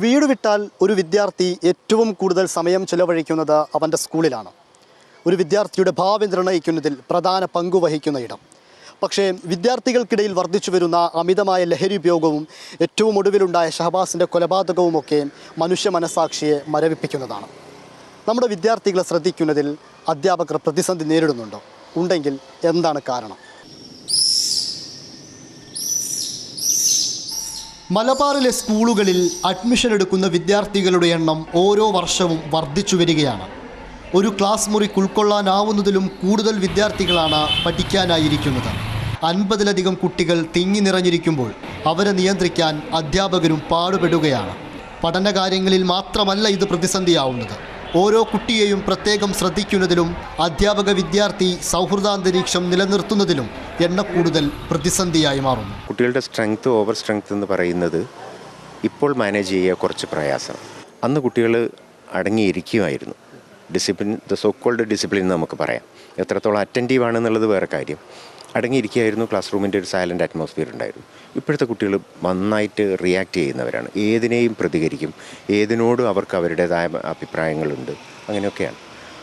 വീട് വിട്ടാൽ ഒരു വിദ്യാർത്ഥി ഏറ്റവും കൂടുതൽ സമയം ചെലവഴിക്കുന്നത് അവന്റെ സ്കൂളിലാണ്. ഒരു വിദ്യാർത്ഥിയുടെ ഭാവി നിർണയിക്കുന്നതിൽ പ്രധാന പങ്കു വഹിക്കുന്ന ഇടം. പക്ഷേ വിദ്യാർത്ഥികൾക്കിടയിൽ വർദ്ധിച്ചു വരുന്ന അമിതമായ ലഹരി ഉപയോഗവും ഏറ്റവും ഒടുവിലുണ്ടായ ഷഹബാസിന്റെ കൊലപാതകവുമൊക്കെ മനുഷ്യ മനസാക്ഷിയെ മരവിപ്പിക്കുന്നതാണ്. നമ്മുടെ വിദ്യാർത്ഥികളെ ശ്രദ്ധിക്കുന്നതിൽ അധ്യാപകർ പ്രതിസന്ധി നേരിടുന്നുണ്ടോ? ഉണ്ടെങ്കിൽ എന്താണ് കാരണം? മലബാറിലെ സ്കൂളുകളിൽ അഡ്മിഷൻ എടുക്കുന്ന വിദ്യാർത്ഥികളുടെ എണ്ണം ഓരോ വർഷവും വർദ്ധിച്ചു വരികയാണ്. ഒരു ക്ലാസ് മുറിക്ക് ഉൾക്കൊള്ളാനാവുന്നതിലും കൂടുതൽ വിദ്യാർത്ഥികളാണ് പഠിക്കാനായിരിക്കുന്നത്. അൻപതിലധികം കുട്ടികൾ തിങ്ങി നിറഞ്ഞിരിക്കുമ്പോൾ അവരെ നിയന്ത്രിക്കാൻ അധ്യാപകരും പാടുപെടുകയാണ്. പഠനകാര്യങ്ങളിൽ മാത്രമല്ല ഇത് പ്രതിസന്ധിയാവുന്നത്. ഓരോ കുട്ടിയെയും പ്രത്യേകം ശ്രദ്ധിക്കുന്നതിലും അധ്യാപക വിദ്യാർത്ഥി സൗഹൃദാന്തരീക്ഷം നിലനിർത്തുന്നതിലും എണ്ണക്കൂടുതൽ പ്രതിസന്ധിയായി മാറും കുട്ടികളുടെ സ്ട്രെങ്ത് ഓവർ സ്ട്രെങ്ത് എന്ന് പറയുന്നത് ഇപ്പോൾ മാനേജ് ചെയ്യുക കുറച്ച് പ്രയാസം. അന്ന് കുട്ടികൾ അടങ്ങിയിരിക്കുമായിരുന്നു. Discipline the so called discipline നമുക്ക് പറയാം. എത്രത്തോളം അറ്റന്റീവ് ആണെന്നുള്ളത് വേറെ കാര്യം. അടങ്ങിയിരിക്കുകയായിരുന്നു. ക്ലാസ് റൂമിന്റെ ഒരു സൈലന്റ് അറ്റ്മോസ്ഫിയർ ഉണ്ടായിരുന്നു. ഇപ്പോഴത്തെ കുട്ടികൾ നന്നായിട്ട് റിയാക്ട് ചെയ്യുന്നവരാണ്. ഏതിനെയും പ്രതികരിക്കും. ഏതിനോടും അവർക്ക് അവരുടേതായ അഭിപ്രായങ്ങളുണ്ട്. അങ്ങനെയൊക്കെയാണ്.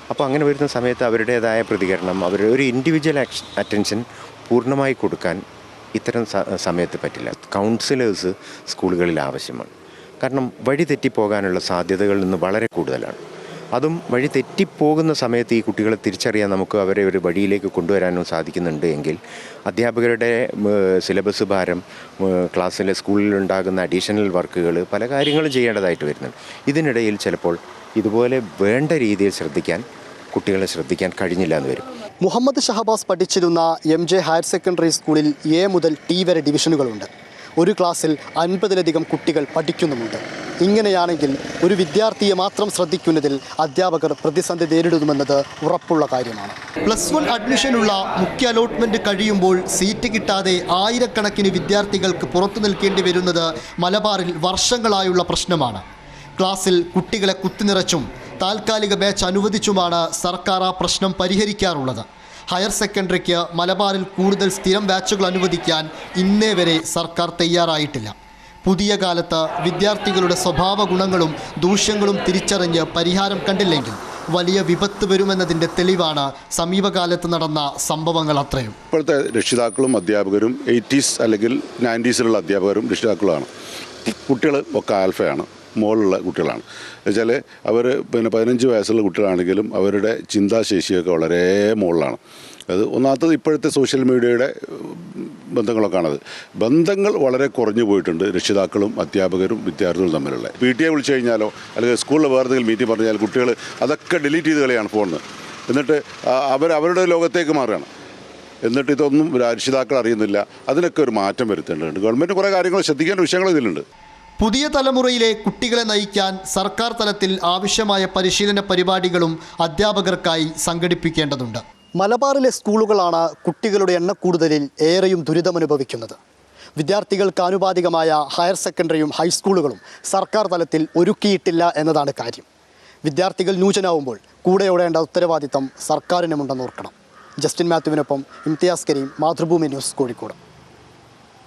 അപ്പോൾ അങ്ങനെ വരുന്ന സമയത്ത് അവരുടേതായ പ്രതികരണം അവരുടെ ഒരു ഇൻഡിവിജ്വൽ അറ്റൻഷൻ പൂർണമായി കൊടുക്കാൻ ഇത്തരം സമയത്ത് പറ്റില്ല. കൗൺസിലേഴ്സ് സ്കൂളുകളിൽ ആവശ്യമാണ്. കാരണം വഴി തെറ്റിപ്പോകാനുള്ള സാധ്യതകൾ ഇന്ന് വളരെ കൂടുതലാണ്. അതും വഴി തെറ്റിപ്പോകുന്ന സമയത്ത് ഈ കുട്ടികളെ തിരിച്ചറിയാൻ നമുക്ക് അവരെ ഒരു വഴിയിലേക്ക് കൊണ്ടുവരാനും സാധിക്കുന്നുണ്ട് എങ്കിൽ അധ്യാപകരുടെ സിലബസ് ഭാരം ക്ലാസ്സിലെ സ്കൂളിലുണ്ടാകുന്ന അഡീഷണൽ വർക്കുകൾ പല കാര്യങ്ങളും ചെയ്യേണ്ടതായിട്ട് വരുന്നുണ്ട്. ഇതിനിടയിൽ ചിലപ്പോൾ ഇതുപോലെ വേണ്ട രീതിയിൽ ശ്രദ്ധിക്കാൻ കുട്ടികളെ ശ്രദ്ധിക്കാൻ കഴിഞ്ഞില്ല എന്ന് വരും. മുഹമ്മദ് ഷഹബാസ് പഠിച്ചിരുന്ന എം ജെ ഹയർ സെക്കൻഡറി സ്കൂളിൽ എ മുതൽ ടി വരെ ഡിവിഷനുകളുണ്ട്. ഒരു ക്ലാസ്സിൽ അൻപതിലധികം കുട്ടികൾ പഠിക്കുന്നുമുണ്ട്. ഇങ്ങനെയാണെങ്കിൽ ഒരു വിദ്യാർത്ഥിയെ മാത്രം ശ്രദ്ധിക്കുന്നതിൽ അധ്യാപകർ പ്രതിസന്ധി നേരിടുമെന്നത് ഉറപ്പുള്ള കാര്യമാണ്. പ്ലസ് വൺ അഡ്മിഷനുള്ള മുഖ്യ അലോട്ട്മെന്റ് കഴിയുമ്പോൾ സീറ്റ് കിട്ടാതെ ആയിരക്കണക്കിന് വിദ്യാർത്ഥികൾക്ക് പുറത്തു നിൽക്കേണ്ടി വരുന്നത് മലബാറിൽ വർഷങ്ങളായുള്ള പ്രശ്നമാണ്. ക്ലാസ്സിൽ കുട്ടികളെ കുത്തിനിറച്ചും താൽക്കാലിക ബാച്ച് അനുവദിച്ചുമാണ് സർക്കാർ ആ പ്രശ്നം പരിഹരിക്കാറുള്ളത്. ഹയർ സെക്കൻഡറിക്ക് മലബാറിൽ കൂടുതൽ സ്ഥിരം ബാച്ചുകൾ അനുവദിക്കാൻ ഇന്നേ വരെ സർക്കാർ തയ്യാറായിട്ടില്ല. പുതിയ കാലത്ത് വിദ്യാർത്ഥികളുടെ സ്വഭാവ ഗുണങ്ങളും ദൂഷ്യങ്ങളും തിരിച്ചറിഞ്ഞ് പരിഹാരം കണ്ടില്ലെങ്കിൽ വലിയ വിപത്ത് വരുമെന്നതിന്റെ തെളിവാണ് സമീപകാലത്ത് നടന്ന സംഭവങ്ങൾ അത്രയും. ഇപ്പോഴത്തെ രക്ഷിതാക്കളും അധ്യാപകരും എയ്റ്റീസ് അല്ലെങ്കിൽ നയന്റീസിലുള്ള അധ്യാപകരും രക്ഷിതാക്കളുമാണ്. കുട്ടികൾ ഒക്കെ ആൽഫയാണ്. മുകളിലുള്ള കുട്ടികളാണ്. എന്നുവെച്ചാൽ അവർ പിന്നെ പതിനഞ്ച് വയസ്സുള്ള കുട്ടികളാണെങ്കിലും അവരുടെ ചിന്താശേഷിയൊക്കെ വളരെ മുകളിലാണ് അത് ഒന്നാമത്തത് ഇപ്പോഴത്തെ സോഷ്യൽ മീഡിയയുടെ ബന്ധങ്ങളൊക്കെയാണത്. ബന്ധങ്ങൾ വളരെ കുറഞ്ഞു പോയിട്ടുണ്ട് രക്ഷിതാക്കളും അധ്യാപകരും വിദ്യാർത്ഥികളും തമ്മിലുള്ള. പി ടി എ വിളിച്ചു കഴിഞ്ഞാലോ അല്ലെങ്കിൽ സ്കൂളിൽ വേറെ എന്തെങ്കിലും മീറ്റിംഗ് പറഞ്ഞാൽ കുട്ടികൾ അതൊക്കെ ഡിലീറ്റ് ചെയ്ത് കളിയാണ് ഫോണിൽ എന്നിട്ട് അവർ അവരുടെ ലോകത്തേക്ക് മാറുകയാണ്. എന്നിട്ട് ഇതൊന്നും രക്ഷിതാക്കൾ അറിയുന്നില്ല. അതിനൊക്കെ ഒരു മാറ്റം വരുത്തേണ്ടതുണ്ട്. ഗവൺമെന്റ് കുറേ കാര്യങ്ങൾ ശ്രദ്ധിക്കേണ്ട വിഷയങ്ങൾ ഇതിലുണ്ട്. പുതിയ തലമുറയിലെ കുട്ടികളെ നയിക്കാൻ സർക്കാർ തലത്തിൽ ആവശ്യമായ പരിശീലന പരിപാടികളും അധ്യാപകർക്കായി സംഘടിപ്പിക്കേണ്ടതുണ്ട്. മലബാറിലെ സ്കൂളുകളാണ് കുട്ടികളുടെ എണ്ണക്കൂടുതലിൽ ഏറെയും ദുരിതമനുഭവിക്കുന്നത്. വിദ്യാർത്ഥികൾക്ക് ആനുപാതികമായ ഹയർ സെക്കൻഡറിയും ഹൈസ്കൂളുകളും സർക്കാർ തലത്തിൽ ഒരുക്കിയിട്ടില്ല എന്നതാണ് കാര്യം. വിദ്യാർത്ഥികൾ ന്യൂജനാവുമ്പോൾ കൂടെ ഓടേണ്ട ഉത്തരവാദിത്തം സർക്കാരിനുമുണ്ടെന്ന് ഓർക്കണം. ജസ്റ്റിൻ മാത്യുവിനൊപ്പം ഇംതിയാസ് കരീം മാതൃഭൂമി ന്യൂസ് കോഴിക്കോട്.